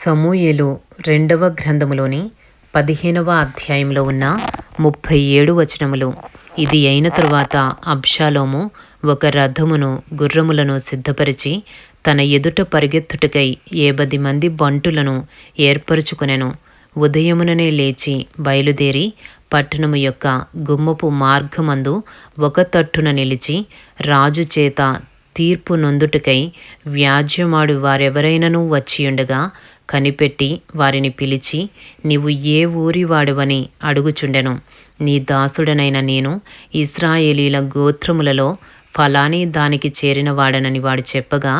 సమూయేలు రెండవ గ్రంథములోని పదిహేనవ అధ్యాయంలో ఉన్న ముప్పై ఏడు వచనములు. ఇది అయిన తరువాత అబ్షాలోము ఒక రథమును గుర్రములను సిద్ధపరిచి తన ఎదుట పరిగెత్తుటకై ఏబది మంది బంటులను ఏర్పరుచుకునెను. ఉదయముననే లేచి బయలుదేరి పట్టణము యొక్క గుమ్మపు మార్గమందు ఒక తట్టున నిలిచి రాజు చేత తీర్పు నొందుటకై వ్యాజ్యమాడు వారెవరైనను వచ్చియుండగా కనిపెట్టి వారిని పిలిచి నీవు ఏ ఊరి వాడవని అడుగుచుండెను? నీ దాసుడనైన నేను ఇస్రాయేలీల గోత్రములలో ఫలాని దానికి చేరిన వాడనని వాడు చెప్పగా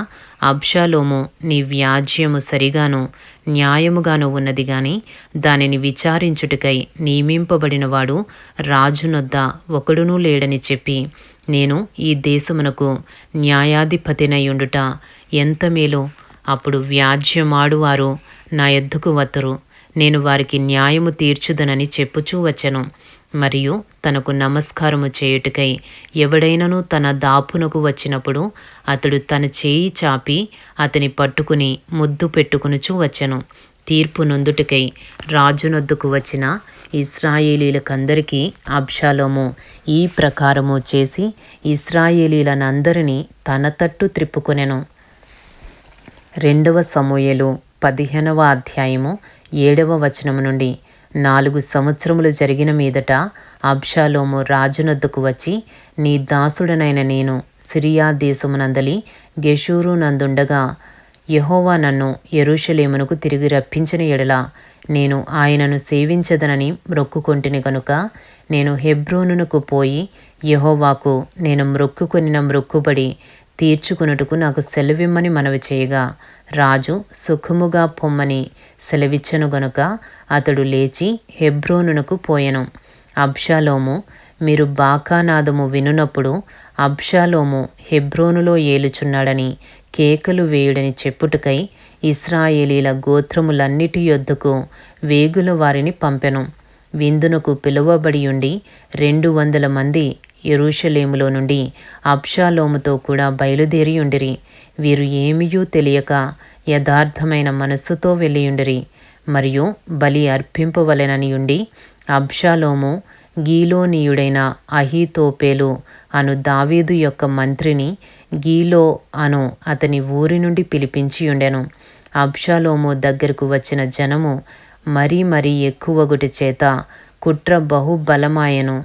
అబ్షాలోము నీ వ్యాజ్యము సరిగాను న్యాయముగాను ఉన్నది గాని దానిని విచారించుటకై నియమింపబడినవాడు రాజునొద్ద ఒకడునూ లేడని చెప్పి నేను ఈ దేశమునకు న్యాయాధిపతినయుండుట ఎంత మేలో? అప్పుడు వ్యాజ్యమాడువారు నా ఎద్దుకు వత్తురు నేను వారికి న్యాయము తీర్చుదనని చెప్పుచూ వచ్చెను. మరియు తనకు నమస్కారము చేయుటకై ఎవడైనను తన దాపునకు వచ్చినప్పుడు అతడు తన చేయి చాపి అతని పట్టుకుని ముద్దు పెట్టుకునుచూ వచ్చెను. తీర్పు నొందుటకై రాజునొద్దుకు వచ్చిన ఇస్రాయేలీలకందరికీ అబ్షాలోము ఈ ప్రకారము చేసి ఇస్రాయేలీలనందరినీ తన తట్టు త్రిప్పుకొనెను. రెండవ సమూయలు పదిహేనవ అధ్యాయము ఏడవ వచనము నుండి నాలుగు సంవత్సరములు జరిగిన మీదట అబ్షాలోము రాజునొద్దకు వచ్చి నీ దాసుడనైన నేను సిరియా దేశమునందలి గెషూరు నందుండగా యహోవా నన్ను ఎరుషలేమునకు తిరిగి రప్పించిన ఎడల నేను ఆయనను సేవించదనని మ్రొక్కుకొంటిని గనుక నేను హెబ్రోనునకు పోయి యహోవాకు నేను మ్రొక్కుకొనిన మ్రొక్కుబడి తీర్చుకున్నట్టుకు నాకు సెలవిమ్మని మనవి చేయగా రాజు సుఖముగా పొమ్మని సెలవిచ్చను గనుక అతడు లేచి హెబ్రోనునకు పోయెను. అబ్షాలోము మీరు బాకానాదము వినునప్పుడు అబ్షాలోము హెబ్రోనులో ఏలుచున్నాడని కేకలు వేయుడని చెప్పుటకై ఇస్రాయేలీల గోత్రములన్నిటి యొద్దకు వేగుల వారిని పంపెను. విందునకు పిలువబడి ఉండి రెండు వందల మంది ఎరూషలేములో నుండి అబ్షాలోముతో కూడా బయలుదేరి ఉండిరి. వీరు ఏమియూ తెలియక యథార్థమైన మనస్సుతో వెళ్ళియుండిరి మరియు బలి అర్పింపవలెనని ఉండి అబ్షాలోము గీలోనీయుడైన అహీతోపేలు అను దావీదు యొక్క మంత్రిని గీలో అను అతని ఊరి నుండి పిలిపించి ఉండెను. అబ్షాలోము దగ్గరకు వచ్చిన జనము మరీ మరీ ఎక్కువగుటి చేత కుట్ర బహుబలమాయను.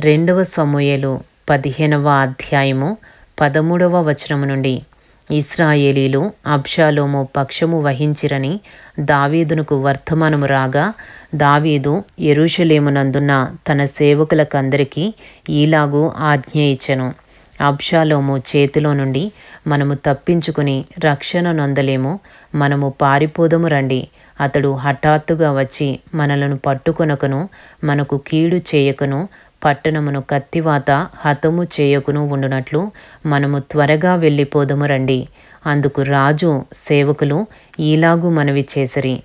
రెండవ సమూయలు పదిహేనవ అధ్యాయము పదమూడవ వచనము నుండి. ఇస్రాయేలీలు అబ్షాలోము పక్షము వహించిరని దావీదునకు వర్తమానము రాగా దావీదు ఎరుషలేమునందున్న తన సేవకులకందరికీ ఈలాగు ఆజ్ఞ ఇచ్చెను. అబ్షాలోము చేతిలో నుండి మనము తప్పించుకుని రక్షణ నొందలేము మనము పారిపోదము రండి. అతడు హఠాత్తుగా వచ్చి మనలను పట్టుకొనకను మనకు కీడు చేయకను పట్టణమును కత్తివాత హతము చేయకును ఉండునట్లు మనము త్వరగా వెళ్ళిపోదము రండి. అందుకు రాజు సేవకులు ఈలాగు మనవి చేసిరి.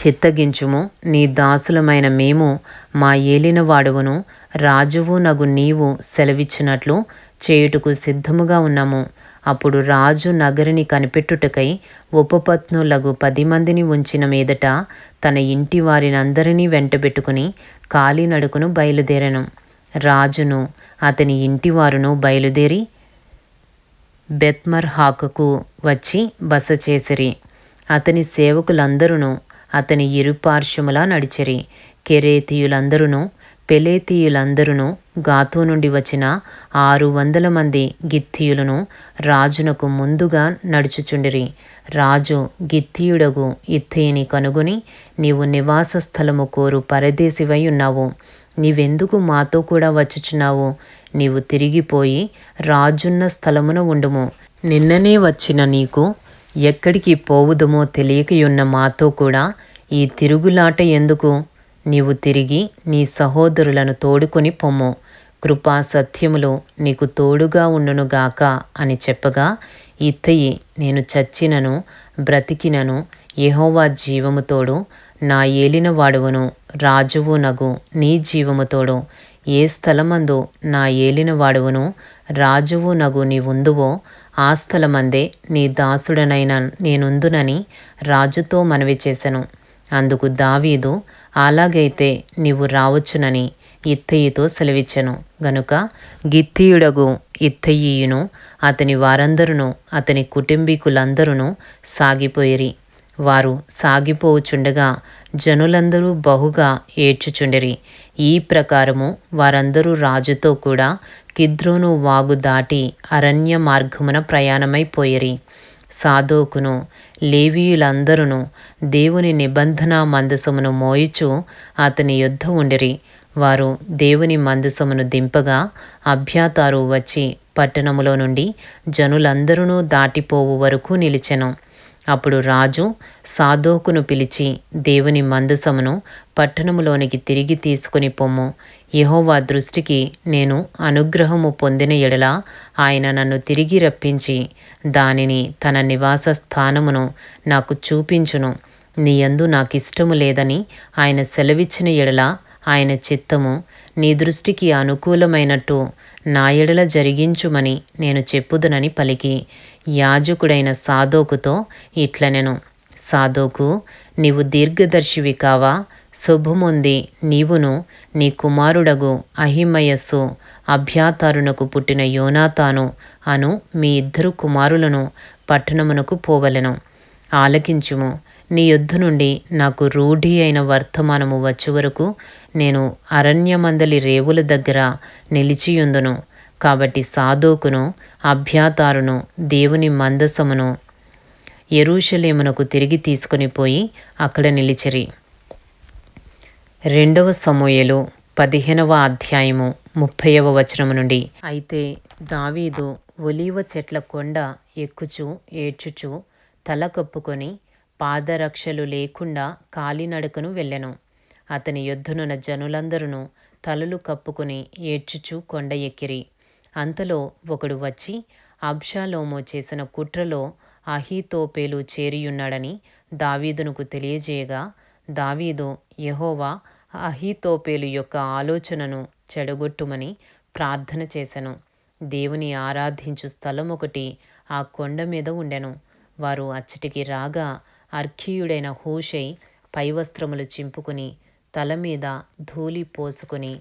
చిత్తగించుము నీ దాసులమైన మేము మా ఏలిన వాడువును రాజువు నగు నీవు సెలవిచ్చినట్లు చేయుటకు సిద్ధముగా ఉన్నాము. అప్పుడు రాజు నగరిని కనిపెట్టుటకై ఉపపత్నులకు పది మందిని ఉంచిన మీదట తన ఇంటి వారినందరినీ వెంటబెట్టుకుని కాలినడుకును బయలుదేరను. రాజును అతని ఇంటివారును బయలుదేరి బెత్మర్హాకుకు వచ్చి బస చేసిరి. అతని సేవకులందరూ అతని ఇరుపార్శ్వములా నడిచిరి. కెరేతీయులందరూ పెలేతీయులందరూ గాతు నుండి వచ్చిన ఆరు వందల మంది గిత్తీయులను రాజునకు ముందుగా నడుచుచుండిరి. రాజు గిత్తీయుడగు ఇత్తయిని కనుగొని నీవు నివాస స్థలము కోరు పరదేశివై ఉన్నావు. నీవెందుకు మాతో కూడా వచ్చుచున్నావు? నీవు తిరిగిపోయి రాజున్న స్థలమున ఉండుము. నిన్ననే వచ్చిన నీకు ఎక్కడికి పోవుదమో తెలియకయున్న మాతో కూడా ఈ తిరుగులాట ఎందుకు? నీవు తిరిగి నీ సహోదరులను తోడుకొని పొమ్ము. కృపా సత్యములు నీకు తోడుగా ఉండునుగాక అని చెప్పగా ఇత్తయి నేను చచ్చినను బ్రతికినను యహోవా జీవముతోడు నా ఏలినవాడువును రాజువు నగు నీ జీవముతోడు ఏ స్థలమందు నా ఏలినవాడువును రాజువు నగు నీవుందువో ఆ స్థలమందే నీ దాసుడనైన నేనుందునని రాజుతో మనవి చేశాను అందుకు దావీదు అలాగైతే నీవు రావచ్చునని ఇత్తయితో సెలవిచ్చెను. గనుక గిత్తీయుడగు ఇత్తయియును అతని వారందరును అతని కుటుంబీకులందరూ సాగిపోయిరి. వారు సాగిపోవుచుండగా జనులందరూ బహుగా ఏడ్చుచుండిరి. ఈ ప్రకారము వారందరూ రాజుతో కూడా కిద్రోను వాగు దాటి అరణ్య మార్గమున ప్రయాణమైపోయిరి. సాధోకును లేవీయులందరూ దేవుని నిబంధన మందసమును మోయిచు అతని యుద్ధ ఉండిరి. వారు దేవుని మందసమును దింపగా అభ్యాతారు వచ్చి పట్టణములో నుండి జనులందరూ దాటిపోవు వరకు నిలిచెను. అప్పుడు రాజు సాధోకును పిలిచి దేవుని మందసమును పట్టణములోనికి తిరిగి తీసుకుని పొమ్ము. యహోవా దృష్టికి నేను అనుగ్రహము పొందిన ఎడల ఆయన నన్ను తిరిగి రప్పించి దానిని తన నివాస స్థానమును నాకు చూపించును. నీ యందు నాకు ఇష్టము లేదని ఆయన సెలవిచ్చిన ఎడల ఆయన చిత్తము నీ దృష్టికి అనుకూలమైనట్టు నా ఎడల జరిగించుమని నేను చెప్పుదునని పలికి. యాజకుడైన సాధోకుతో ఇట్లనెను సాధోకు నీవు దీర్ఘదర్శివి కావా? శుభముంది నీవును నీ కుమారుడగు అహిమయస్సు అభ్యాతారునకు పుట్టిన యోనాతాను అను మీ ఇద్దరు కుమారులను పట్టణమునకు పోవలెను. ఆలకించుము. నీ యుద్ధ నుండి నాకు రూఢి అయిన వర్తమానము వచ్చే వరకు నేను అరణ్యమందలి రేవుల దగ్గర నిలిచియుందును. కాబట్టి సాధోకును అభ్యాతారును దేవుని మందసమును ఎరూషలేమునకు తిరిగి తీసుకుని పోయి అక్కడ నిలిచిరి. రెండవ సమూయలు పదిహేనవ అధ్యాయము ముప్పైవ వచనము నుండి. అయితే దావీదు ఒలీవ చెట్ల కొండ ఎక్కుచు ఏడ్చుచు తల కప్పుకొని పాదరక్షలు లేకుండా కాలినడకను వెళ్ళెను. అతని యుద్ధనున్న జనులందరూ తలలు కప్పుకుని ఏడ్చుచు కొండ ఎక్కిరి. అంతలో ఒకడు వచ్చి అబ్షాలోము చేసిన కుట్రలో అహీతోపేలు చేరియున్నాడని దావీదునకు తెలియజేయగా దావీదు యహోవా అహీతోపేలు యొక్క ఆలోచనను చెడగొట్టుమని ప్రార్థన చేశాను దేవుని ఆరాధించు స్థలం ఒకటి ఆ కొండ మీద ఉండెను. వారు అచ్చటికి రాగా అర్ఖీయుడైన హూషై పైవస్త్రములు చింపుకుని తల మీద ధూళి పోసుకుని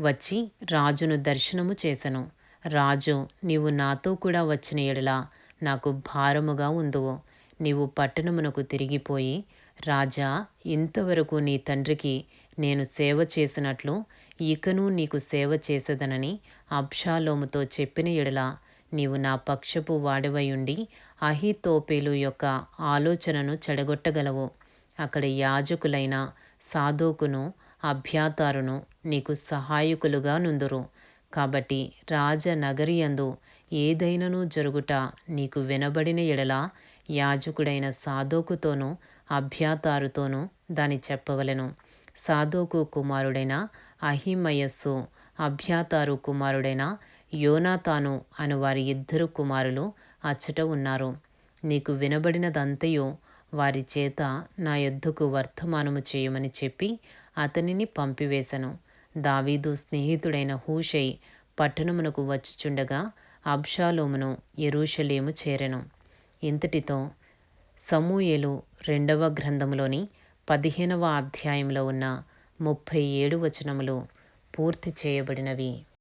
వచ్చి రాజును దర్శనము చేశను రాజు నీవు నాతో కూడా వచ్చిన ఎడలా నాకు భారముగా ఉందువు. నీవు పట్టణమునకు తిరిగిపోయి రాజా ఇంతవరకు నీ తండ్రికి నేను సేవ చేసినట్లు ఇకను నీకు సేవ చేసేదనని అబ్షాలోముతో చెప్పిన ఎడల నీవు నా పక్షపు వాడవయుండి అహితోపేలు యొక్క ఆలోచనను చెడగొట్టగలవు. అక్కడ యాజకులైన సాధోకును అభ్యాతారును నీకు సహాయకులుగా నుందురు. కాబట్టి రాజనగరియందు ఏదైనను జరుగుట నీకు వినబడిన ఎడల యాజకుడైన సాధోకుతోనూ అభ్యాతారుతోనూ దాని చెప్పవలెను. సాధోకు కుమారుడైన అహిమయస్సు అభ్యాతారు కుమారుడైన యోనాతాను అను వారి ఇద్దరు కుమారులు అచ్చట ఉన్నారు. నీకు వినబడినదంతయో వారి చేత నా యొద్దకు వర్తమానము చేయమని చెప్పి అతనిని పంపివేశను దావీదు స్నేహితుడైన హూషై పట్టణమునకు వచ్చుచుండగా అబ్షాలోమును ఎరూషలేము చేరెను. ఇంతటితో సమూయేలు రెండవ గ్రంథములోని పదిహేనవ అధ్యాయంలో ఉన్న ముప్పై ఏడు వచనములు పూర్తి చేయబడినవి.